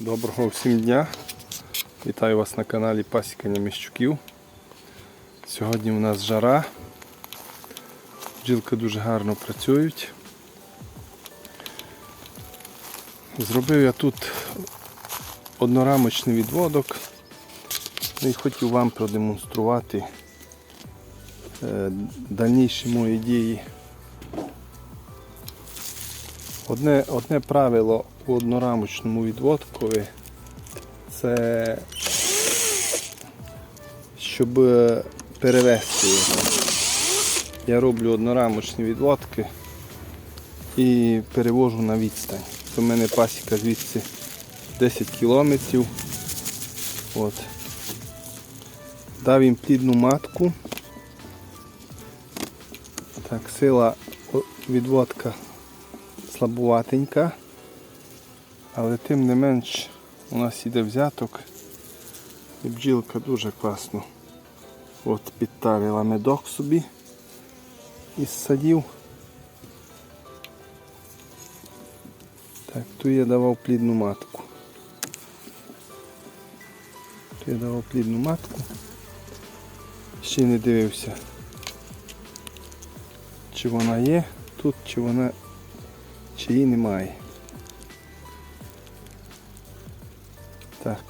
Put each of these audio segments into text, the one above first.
Доброго всім дня! Вітаю вас на каналі Пасікання Міщуків. Сьогодні у нас жара. Бджілки дуже гарно працюють. Зробив я тут однорамочний відводок Ну і хотів вам продемонструвати е, дальніші мої дії. Одне, одне правило у однорамочному відводкові це щоб е, перевести його. Я роблю однорамочні відводки і перевожу на відстань. У мене пасіка звідси 10 кілометрів. От. Дав їм плідну матку. Так, сила відводка слабуватенька, але тим не менш у нас іде взяток і бджілка дуже класно. От підтарила медок собі із садів. Так, тут я давав плідну матку. Тут я давав плідну матку. Ще не дивився, чи вона є тут, чи вона чи її немає. Так.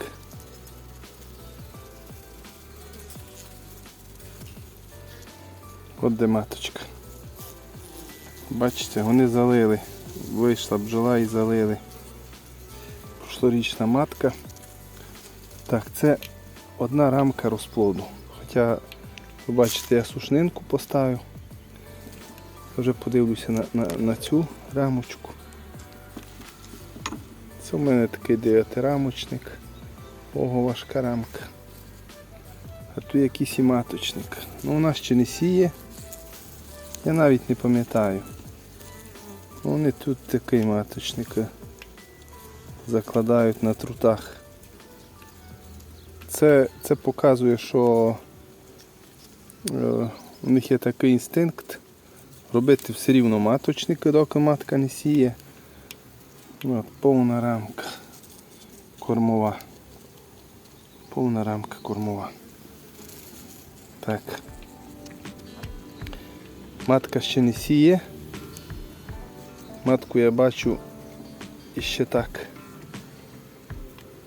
От де маточка. Бачите, вони залили. Вийшла бджола і залили. Прошлорічна матка. Так, це одна рамка розплоду. Хоча, ви бачите, я сушнинку поставив. Вже подивлюся на, на, на цю рамочку. Це в мене такий дев'ятирамочник. Ого, важка рамка. А тут якийсь і маточник. Ну у нас ще не сіє. Я навіть не пам'ятаю. Ну, тут такий маточник е, закладають на трутах. Це, це показує, що е, у них є такий інстинкт робити все рівно маточники, доки матка не сіє. От, повна рамка кормова. Повна рамка кормова. Так. Матка ще не сіє. Матку я бачу іще так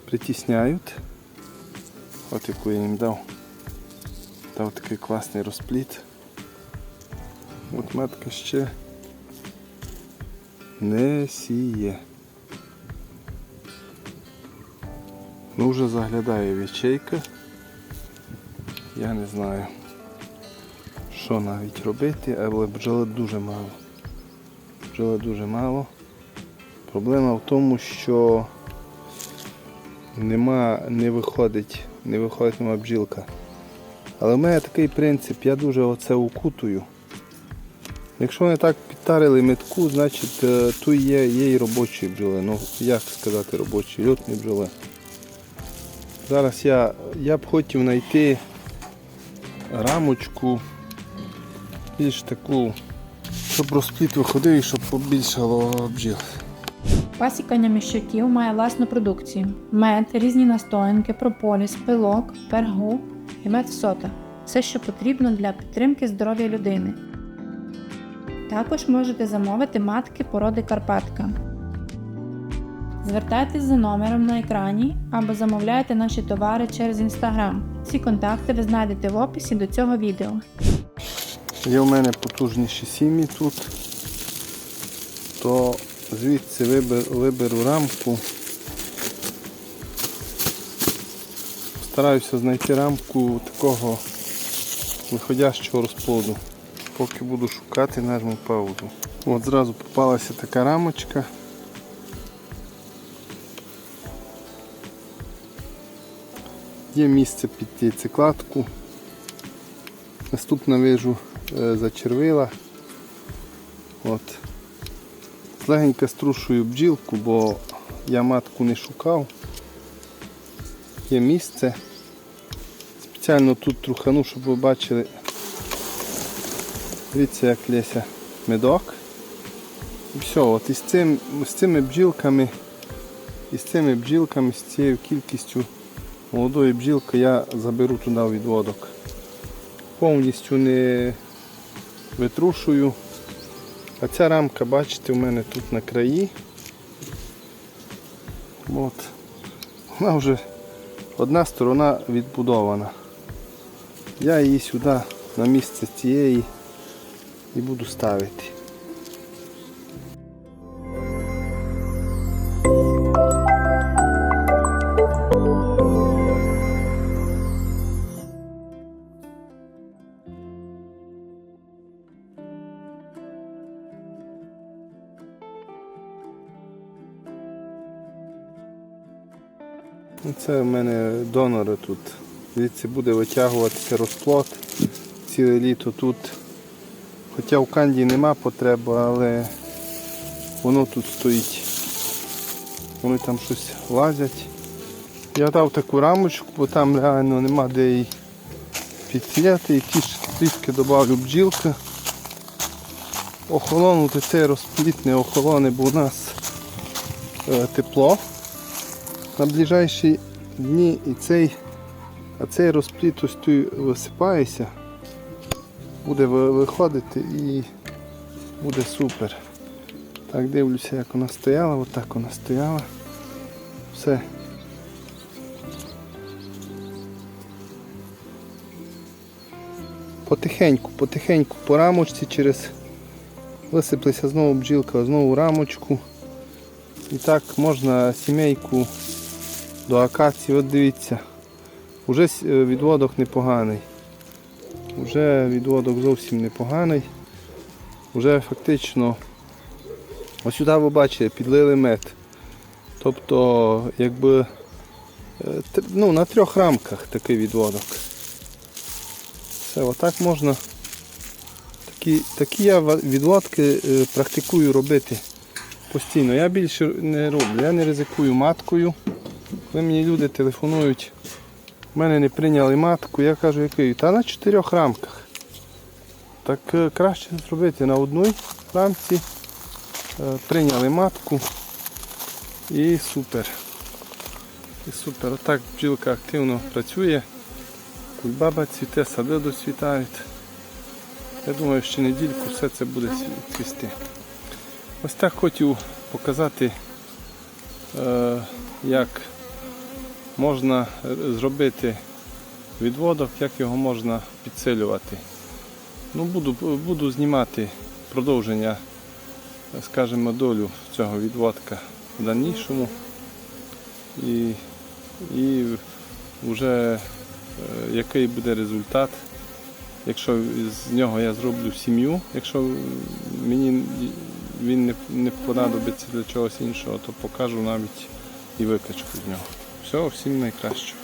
притісняють. От яку я їм дав. Дав такий класний розпліт. От матка ще не сіє. Ну вже заглядає в ячейка. Я не знаю, що навіть робити, але бджоли дуже мало. Бджоли дуже мало. Проблема в тому, що нема, не виходить, не виходить нема бджілка. Але в мене такий принцип, я дуже оце укутую. Якщо вони так підтарили метку, значить е, тут є, є і робочі бджоли. Ну, як сказати робочі, льотні бджоли. Зараз я, я б хотів знайти рамочку більш таку, щоб розпліт виходив і щоб побільшало бджіл. Пасікання міщаків має власну продукцію: мед, різні настоянки, прополіс, пилок, пергу і мед в сотах. Все, що потрібно для підтримки здоров'я людини. Також можете замовити матки породи Карпатка. Звертайтесь за номером на екрані або замовляйте наші товари через інстаграм. Всі контакти ви знайдете в описі до цього відео. Є в мене потужніші сім'ї тут, то звідси вибер- виберу рамку. Стараюся знайти рамку такого виходящого розплоду. Поки буду шукати, нажму паузу. От зразу попалася така рамочка. Є місце під яйцекладку. Наступна вижу е, зачервила. От. Легенько струшую бджілку, бо я матку не шукав. Є місце. Спеціально тут трухану, щоб ви бачили. Дивіться, як лється медок. І все, от із цим, з цими бджілками І з цими бджілками, з цією кількістю молодої бджілки я заберу туди відводок. Повністю не витрушую. А ця рамка, бачите, у мене тут на краї. От. Вона вже одна сторона відбудована. Я її сюди на місце цієї і буду ставити. Це в мене донори тут. Звідси буде витягуватися розплод ціле літо тут. Хоча в канді нема потреби, але воно тут стоїть. Вони там щось лазять. Я дав таку рамочку, бо там реально нема де її підсіяти і ті трішки, трішки додавлю бджілки. Охолонути цей розпліт не охолоне, бо у нас е, тепло на ближайші дні і цей, а цей розпліт ось тут висипається, буде виходити і буде супер. Так, дивлюся, як вона стояла, отак вона стояла. Все. Потихеньку, потихеньку по рамочці через висиплеться знову бджілка, знову рамочку. І так можна сімейку до акації, от дивіться, вже е, відводок непоганий. Вже відводок зовсім непоганий. Вже фактично ось сюди ви бачите, підлили мед. Тобто, якби е, ну, на трьох рамках такий відводок. Все, отак можна. Такі, такі я відводки е, практикую робити постійно. Я більше не роблю, я не ризикую маткою. Коли мені люди телефонують, в мене не прийняли матку, я кажу, який? Та на чотирьох рамках. Так е, краще зробити на одній рамці. Е, Прийняли матку і супер. І супер. Отак бджілка активно працює. Кульбаба цвіте, сади доцвітають. Я думаю, що недільку все це буде цві- цвісти. Ось так хотів показати, е, як можна зробити відводок, як його можна підсилювати. Ну, буду, буду знімати продовження, е, скажімо, долю цього відводка в дальнішому. І, і вже е, який буде результат. Якщо з нього я зроблю сім'ю, якщо мені він не, не понадобиться для чогось іншого, то покажу навіть і викачку з нього. Все, всім найкращого.